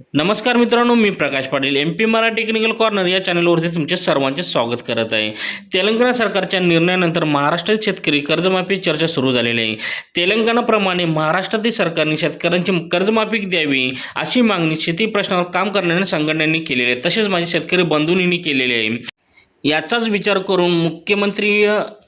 नमस्कार मित्रांनो मी Prakash Patil. M P Marathi technical corner या चॅनलवरती तुमचे सर्वांचे स्वागत करत आहे. तेलंगणा सरकारच्या निर्णयानंतर महाराष्ट्रातील शेतकरी कर्जमाफी चर्चा सुरू झालेली आहे. तेलंगणाप्रमाणे महाराष्ट्रातील सरकारने शेतकऱ्यांची कर्जमाफी द्यावी अशी मागणी शेती प्रश्नावर काम करणाऱ्या संघटनांनी केलेली आहे. तसेच माझे शेतकरी बंधूंनी केलेली आहे. याचाच विचार करून मुख्यमंत्री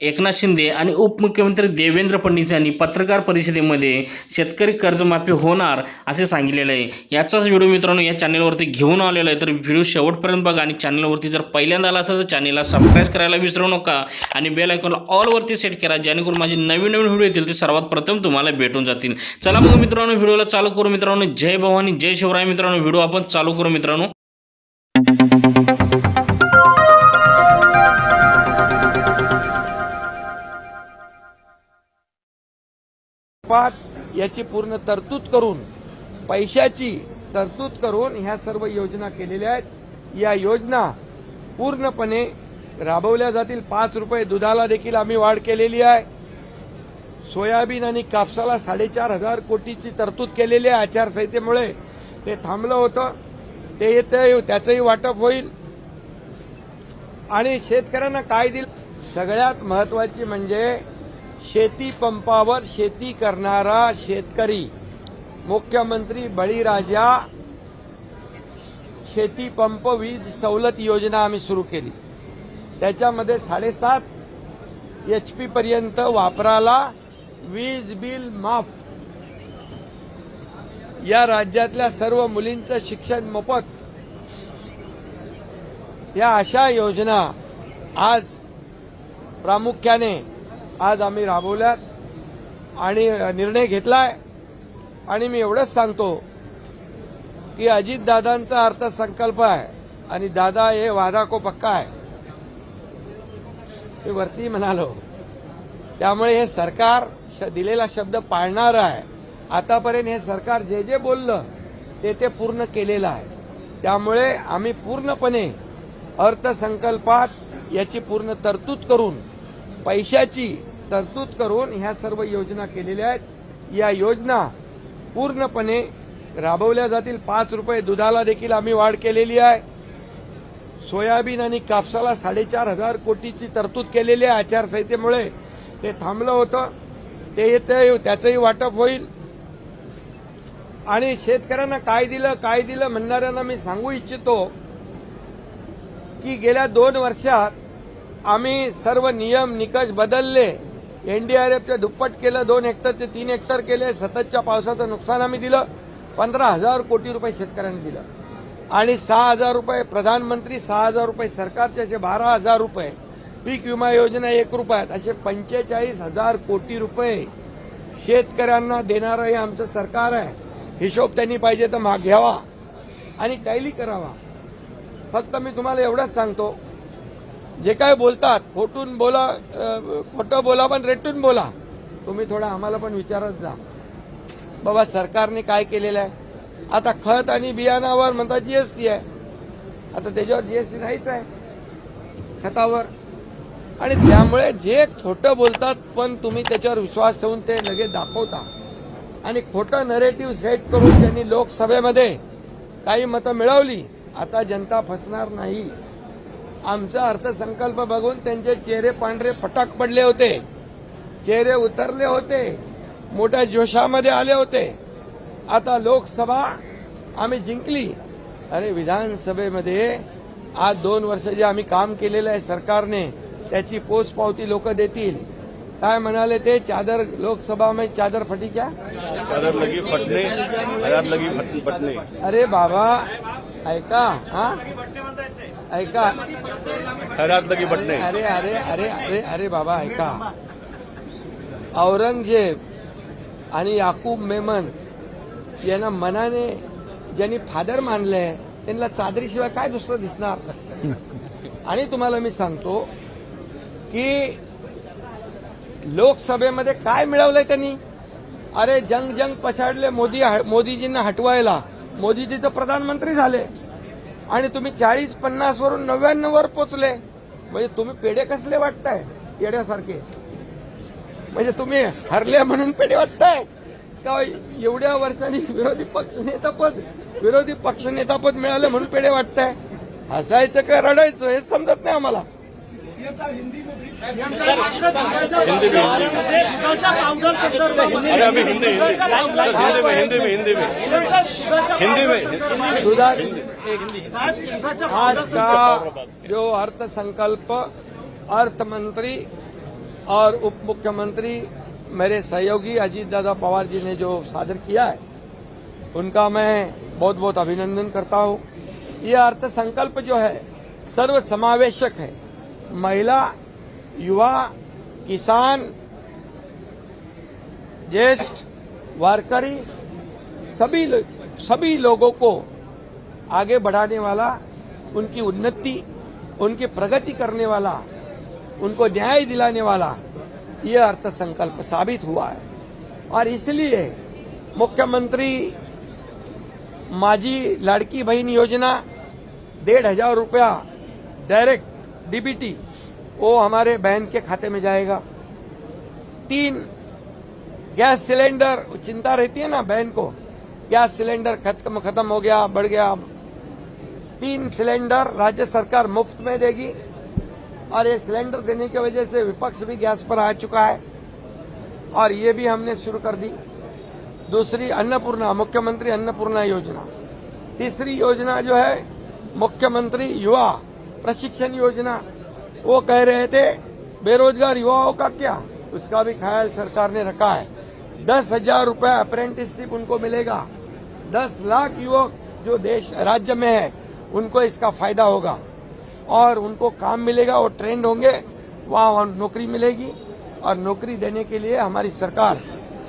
एकनाथ शिंदे आणि उपमुख्यमंत्री देवेंद्र फडणवीस यांनी पत्रकार परिषदेमध्ये शेतकरी कर्जमाफी होणार असे सांगितलेलं आहे. याचाच व्हिडिओ मित्रांनो या चॅनलवरती घेऊन आलेला आहे. तर व्हिडिओ शेवटपर्यंत बघा आणि चॅनलवरती जर पहिल्यांदा आला असेल तर चॅनलला सबस्क्राईब करायला विसरू नका आणि बेल आयकॉनला ऑलवरती सेट करा. जेणेकरून माझे नवीन नवीन व्हिडिओ येतील ते सर्वात प्रथम तुम्हाला भेटून जातील. चला मग मित्रांनो व्हिडिओला चालू करू मित्रांनो. जय भवानी जय शिवराय मित्रांनो. व्हिडिओ आपण चालू करू मित्रांनो. पाच याची पूर्ण तरतूद करून पैशाची तरतूद करून ह्या सर्व योजना केलेल्या आहेत. या योजना पूर्णपणे राबवल्या जातील. पाच रुपये दुधाला देखील आम्ही वाढ केलेली आहे. सोयाबीन आणि कापसाला साडेचार हजार कोटीची तरतूद केलेली आहे. आचारसंहितेमुळे ते थांबलं होतं. ते येतं त्याचंही वाटप होईल. आणि शेतकऱ्यांना काय दिलं? सगळ्यात महत्वाची म्हणजे शेती पंपावर शेती करणारा शेतकरी मुख्यमंत्री बळीराजा शेती पंप वीज सवलत योजना आम्ही सुरू केली. त्याच्यामध्ये साडेसात एच पी पर्यंत वापराला वीज बिल माफ. या राज्यातल्या सर्व मुलींचं शिक्षण मोफत. या अशा योजना आज प्रामुख्याने आज आम्ही राबवल्यात आणि निर्णय घेतलाय. आणि मी एवढंच सांगतो की अजितदादांचा अर्थसंकल्प आहे आणि दादा हे वादा को पक्का आहे. मी वरती म्हणालो त्यामुळे हे सरकार श- दिलेला शब्द पाळणार आहे. आतापर्यंत हे सरकार जे जे बोललं ते ते पूर्ण केलेलं आहे. त्यामुळे आम्ही पूर्णपणे अर्थसंकल्पात याची पूर्ण तरतूद करून पैशाची तरतूद करून ह्या सर्व योजना केलेल्या आहेत. या योजना पूर्णपणे राबवल्या जातील. पाच रुपये दुधाला देखील आम्ही वाढ केलेली आहे. सोयाबीन आणि कापसाला साडेचार हजार कोटीची तरतूद केलेली आहे आचारसंहितेमुळे. ते थांबलं होतं. ते येते त्याचंही वाटप होईल. आणि शेतकऱ्यांना काय दिलं काय दिलं म्हणणाऱ्यांना मी सांगू इच्छितो की गेल्या दोन वर्षात आम्ही सर्व नियम निकष बदलले. एनडीआरएफच्या दुप्पट केलं दोन हेक्टरचे तीन हेक्टर केले सततच्या पावसाचं नुकसान आम्ही दिलं पंधरा हजार कोटी रुपये शेतकऱ्यांनी दिलं. आणि सहा हजार रुपये प्रधानमंत्री सहा हजार रुपये सरकारचे असे बारा हजार रुपये. पीक विमा योजना एक रुपयात असे पंचेचाळीस हजार कोटी रुपये शेतकऱ्यांना देणारं हे आमचं सरकार आहे. हिशोब त्यांनी पाहिजे तर माग घ्यावा आणि टॅली करावा. फक्त मी तुम्हाला एवढंच सांगतो जे काय बोलतात खोटून बोला खोटं बोला पण रेटून बोला. तुम्ही थोडा आम्हाला पण विचारत जा. बाबा सरकारने काय केलेलं आहे? आता खत आणि बियाणावर म्हणतात जीएसटी आहे. आता त्याच्यावर जीएसटी नाहीच आहे. खतावर. आणि त्यामुळे जे खोटं बोलतात पण तुम्ही त्याच्यावर विश्वास ठेवून ते लगेच दाखवता. आणि खोटं नरेटिव्ह सेट करून त्यांनी लोकसभेमध्ये काही मतं मिळवली. आता जनता फसणार नाही. आमचा अर्थसंकल्प बघून त्यांचे चेहरे पांढरे फटाक पडले होते. चेहरे उतरले होते. मोठ्या जोशामध्ये आले होते. आता लोकसभा आम्ही जिंकली. अरे विधानसभेमध्ये आज दोन वर्ष जे आम्ही काम केलेलं आहे सरकारने त्याची पोचपावती लोक देतील. काय म्हणाले ते? चादर लोकसभा में चादर फटी क्या? चादर लगी फटने लगी फट- फटने. अरे बाबा ऐका हा? ऐका. खैरात लगी फटने अरे अरे अरे अरे अरे बाबा ऐका. औरंगजेब आणि याकूब मेमन यांना मनाने ज्यांनी फादर मानलंय त्यांना चादरीशिवाय काय दुसरं दिसणार? आणि तुम्हाला मी सांगतो की लोकसभेमध्ये काय मिळवलंय त्यांनी? अरे जंग जंग पछाडले मोदी मोदीजींना हटवायला. मोदीजी तर प्रधानमंत्री झाले. आणि तुम्ही चाळीस पन्नास वरून नव्याण्णव वर पोचले म्हणजे तुम्ही पेढे कसले वाटताय येड्यासारखे म्हणजे तुम्ही हरले म्हणून पेढे वाटताय का एवढ्या वर्षांनी विरोधी पक्षनेतापद विरोधी पक्षनेतापद मिळालं म्हणून पेढे वाटताय हसायचं का रडायचं हे समजत नाही आम्हाला हिंदी हिंदी सर हिंदी में हिंदी में हिंदी में हिंदी में आज का जो अर्थ संकल्प अर्थ मंत्री और उप मुख्यमंत्री मेरे सहयोगी अजीत दादा पवार जी ने जो सादर किया है, उनका मैं बहुत बहुत अभिनंदन करता हूँ। ये अर्थ संकल्प जो है सर्व समावेशक है। महिला युवा, किसान, ज्येष्ठ, वारकरी, सभी लो- सभी लोगों को आगे बढ़ाने वाला, उनकी उन्नति, उनकी प्रगति करने वाला, उनको न्याय दिलाने वाला ये अर्थसंकल्प साबित हुआ है। और इसलिए मुख्यमंत्री माझी लाड़की बहन योजना, डेढ़ हज़ार रुपया डायरेक्ट डीबीटी वो हमारे बहन के खाते में जाएगा। तीन, गैस सिलेंडर चिंता रहती है ना बहन को। गैस सिलेंडर खत्म खत्म हो गया, बढ़ गया। तीन, सिलेंडर राज्य सरकार मुफ़्त में देगी। और ये सिलेंडर देने की वजह से विपक्ष भी गैस पर आ चुका है। और ये भी हमने शुरू कर दी। दूसरी, अन्नपूर्णा, मुख्यमंत्री अन्नपूर्णा योजना। तीसरी योजना जो है, मुख्यमंत्री युवा प्रशिक्षण योजना। वो कह रहे थे, बेरोजगार युवाओं का क्या? उसका भी ख्याल सरकार ने रखा है। दस हज़ार रुपये अप्रेंटिसशिप उनको मिलेगा। दस लाख युवक जो देश, राज्य में है, उनको इसका फ़ायदा होगा। और उनको काम मिलेगा वो ट्रेंड होंगे, वहाँ नौकरी मिलेगी। और नौकरी देने के लिए हमारी सरकार,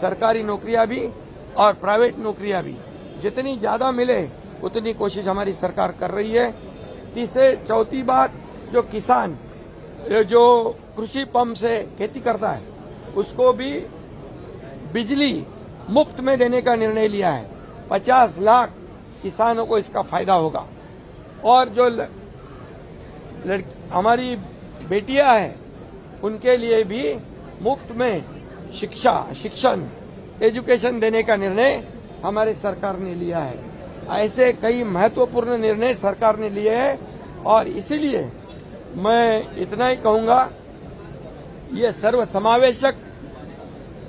सरकारी नौकरियाँ भी और प्राइवेट नौकरियाँ भी। जितनी ज़्यादा मिले, उतनी कोशिश हमारी सरकार कर रही है। तीसरे, चौथी बात, जो किसान जो कृषि पंप से खेती करता है, उसको भी बिजली मुफ़्त में देने का निर्णय लिया है। पचास लाख किसानों को इसका फ़ायदा होगा। और जो हमारी बेटियाँ हैं, उनके लिए भी मुफ़्त में शिक्षा, शिक्षण, एजुकेशन देने का निर्णय हमारे सरकार ने लिया है। ऐसे कई महत्वपूर्ण निर्णय सरकार ने लिए हैं और इसीलिए मैं इतना ही कहूँगा, ये सर्व समावेशक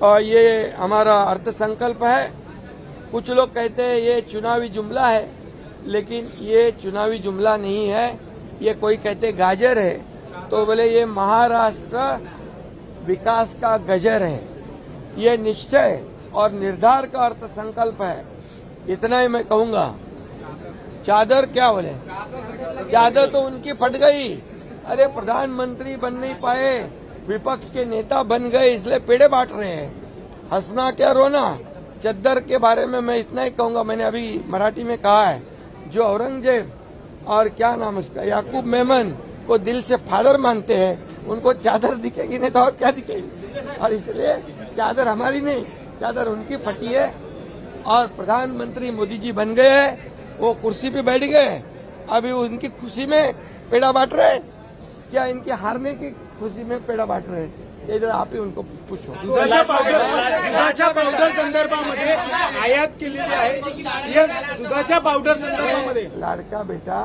और ये हमारा अर्थसंकल्प है। कुछ लोग कहते हैं ये चुनावी जुमला है, लेकिन ये चुनावी जुमला नहीं है। ये कोई कहते गाजर है तो बोले ये महाराष्ट्र विकास का गजर है। ये निश्चय और निर्धार का अर्थ संकल्प है। इतना ही मैं कहूँगा। चादर क्या बोले? चादर तो उनकी फट गई। अरे प्रधानमंत्री बन नहीं पाए, विपक्ष के नेता बन गए, इसलिए पेड़े बांट रहे हैं। हंसना क्या, रोना? चद्दर के बारे में मैं इतना ही कहूँगा, मैंने अभी मराठी में कहा है। जो औरंगज़ेब और क्या नाम उसका, याकूब मेमन को दिल से फादर मानते हैं, उनको चादर दिखेगी नहीं तो और क्या दिखेगी? और इसलिए चादर हमारी नहीं, चादर उनकी फटी है। और प्रधानमंत्री मोदी जी बन गए वो कुर्सी पे बैठ गए अभी उनकी खुशी में पेड़ा बांट रहे हैं? क्या इनके हारने की खुशी में पेड़ा बांट रहे हैं? जरा आप ही उनको पूछो। दुधाच्या पावडर दुधाच्या पावडर संदर्भामध्ये आयात केलेली आहे दुधाच्या पावडर संदर्भामध्ये लाडका बेटा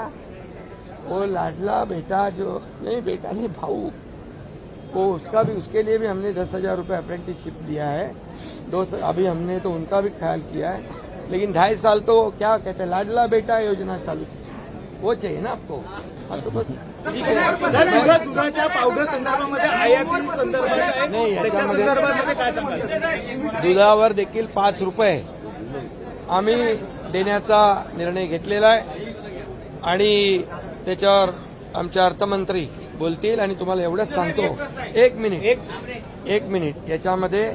वो लाडला बेटा जो नहीं बेटा नहीं भाऊ। वो उसका भी उसके लिए भी हमने दस हज़ार रुपये अप्रेंटिसशिप दिया है। दो अभी हमने तो उनका भी ख्याल किया है। लेकिन ढाई साल तो क्या कहते हैं? लाडला बेटा योजना चालू थी। वो चाहिए ना आपको? हाँ तो बस. दुधाच्या पावडर संदर्भामध्ये आयाती संदर्भात नाही, त्याच्या याच्यामध्ये- संदर्भामध्ये काय सांगाल? दुधावर देखील पाच रुपये आम्ही देण्याचा निर्णय घेतलेला आहे. आणि त्याच्यावर आमचे अर्थमंत्री बोलतील आणि तुम्हाला एवढंच सांगतो. एक मिनिट. एक मिनिट. याच्यामध्ये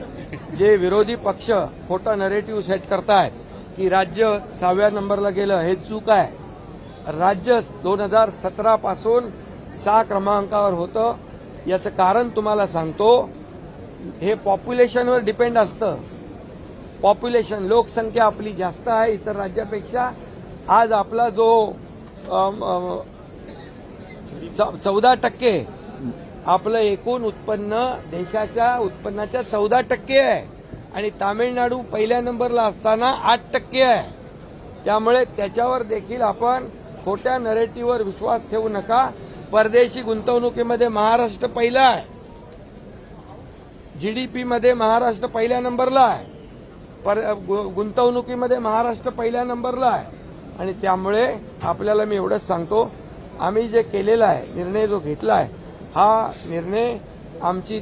जे विरोधी पक्ष खोटा नरेटिव्ह सेट करतायत की राज्य सहाव्या नंबरला गेलं हे चूक आहे. राज्य दोन हजार सतरा पासून सहा क्रमांकावर होतं. याचं कारण तुम्हाला सांगतो हे पॉप्युलेशनवर डिपेंड असतं. पॉप्युलेशन लोकसंख्या आपली जास्त आहे इतर राज्यापेक्षा. आज आपला जो चौ- चौदा टक्के आपलं एकूण उत्पन्न देशाच्या उत्पन्नाच्या चौदा टक्के आहे. आणि तामिळनाडू पहिल्या नंबरला असताना आठ टक्के आहे. त्यामुळे त्याच्यावर देखील आपण खोट्या नरेटिव्हवर विश्वास ठेवू नका. परदेशी गुंतवणुकीमध्ये महाराष्ट्र पहिला आहे. जीडीपी मध्ये महाराष्ट्र पहिल्या नंबरला आहे. पर गु- गुंतवणुकीमध्ये महाराष्ट्र पहिल्या नंबरला आहे. आणि त्यामुळे आपल्याला मी एवढंच सांगतो आम्ही जे केलेला आहे निर्णय जो घेतला आहे हा निर्णय आमची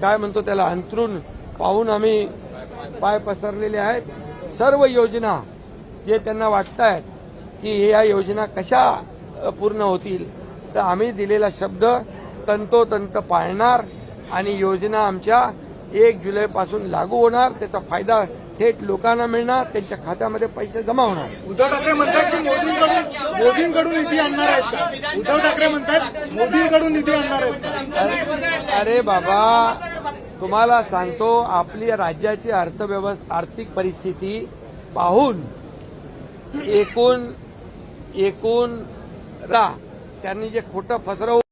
काय म्हणतो त्याला अंतरून पाहून आम्ही पाय पसरलेले आहेत. सर्व योजना जे त्यांना वाटत आहेत की या योजना कशा पूर्ण होतील? तर आम्ही दिलेला शब्द तंतोतंत पाळणार आणि योजना आमच्या एक जुलैपासून लागू होणार. त्याचा फायदा थेट लोकांना मिळणार त्यांच्या खात्यामध्ये पैसे जमा होणार. उद्धव ठाकरे म्हणतात की मोदींकडून मोदींकडून निधी आणणार आहेत उद्धव ठाकरे म्हणतात मोदींकडून निधी आणणार आहेत अरे बाबा तुम्हाला सांगतो आपली राज्याची अर्थव्यवस्था आर्थिक परिस्थिती पाहून एकूण एकूण रा त्यांनी जे खोटं फसरव